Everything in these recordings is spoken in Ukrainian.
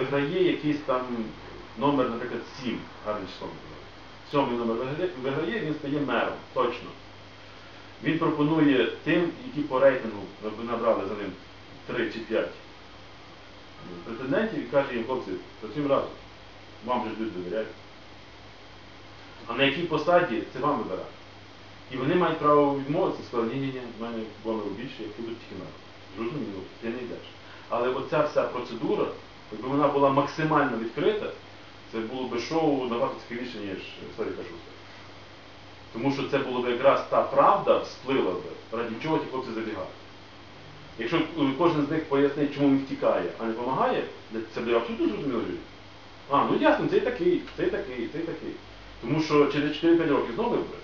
виграє якийсь там номер, наприклад, 7, гарне число. Сьомий номер виграє, він стає мером, точно. Він пропонує тим, які по рейтингу набрали за ним 3 чи 5 претендентів і каже їм, хлопці, працюємо разом. Вам же ж люди довіряють. А на якій посаді це вам вибирати. І вони мають право відмовитися, сказати, ні-ні-ні, в мене гонору більше, я буду тільки мером. Зрозуміло, ти не йдеш. Але оця вся процедура, якби вона була максимально відкрита, це було би шоу набагато цікавіше, ніж Славіка Шуста. Тому що це було б якраз та правда сплила би, ради чого ті хлопці забігають. Якщо е, кожен з них пояснить, чому він втікає, а не допомагає, це буде абсолютно зрозуміло людям. А, ну ясно, цей такий, цей такий, цей такий. Тому що через 4-5 років знову вибори.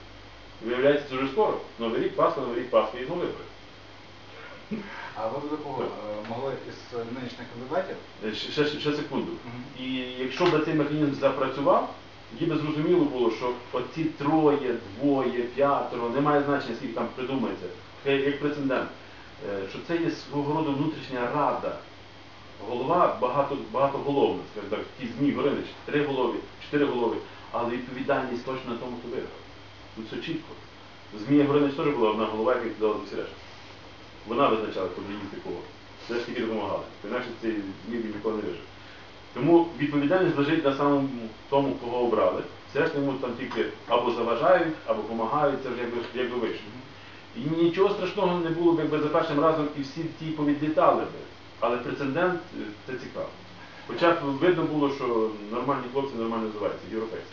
Виявляється, це вже скоро. Новий рік, Пасха, новий рік, Пасха і знову вибори. А ви до кого е, могли із нинішніх кандидатів? Е, Ще, ще, ще секунду. Мгм. І якщо б цей механізм запрацював, тоді би зрозуміло було, що оці троє, двоє, п'ятеро, немає значення, скільки там придумається, як прецедент, е, що це є свого роду внутрішня рада. Голова багато, багатоголовна, скажімо так, ті змій Горинич, три голови, чотири голови, але відповідальність точно на тому, хто виграв. Тут все чітко. Змія Горинич теж була одна голова, яка відповідала за всі решта. Вона визначала, буде їсти кого. Це ж тільки допомагали. Інакше цей би ніколи не вижив. Тому відповідальність лежить на самому тому, кого обрали. Все ж йому там тільки або заважають, або допомагають, це вже якби, якби вийшло. І нічого страшного не було б, якби за першим разом і всі ті повідлітали би. Але прецедент е, це цікаво. Хоча б видно було, що нормальні хлопці нормально називаються, європейські.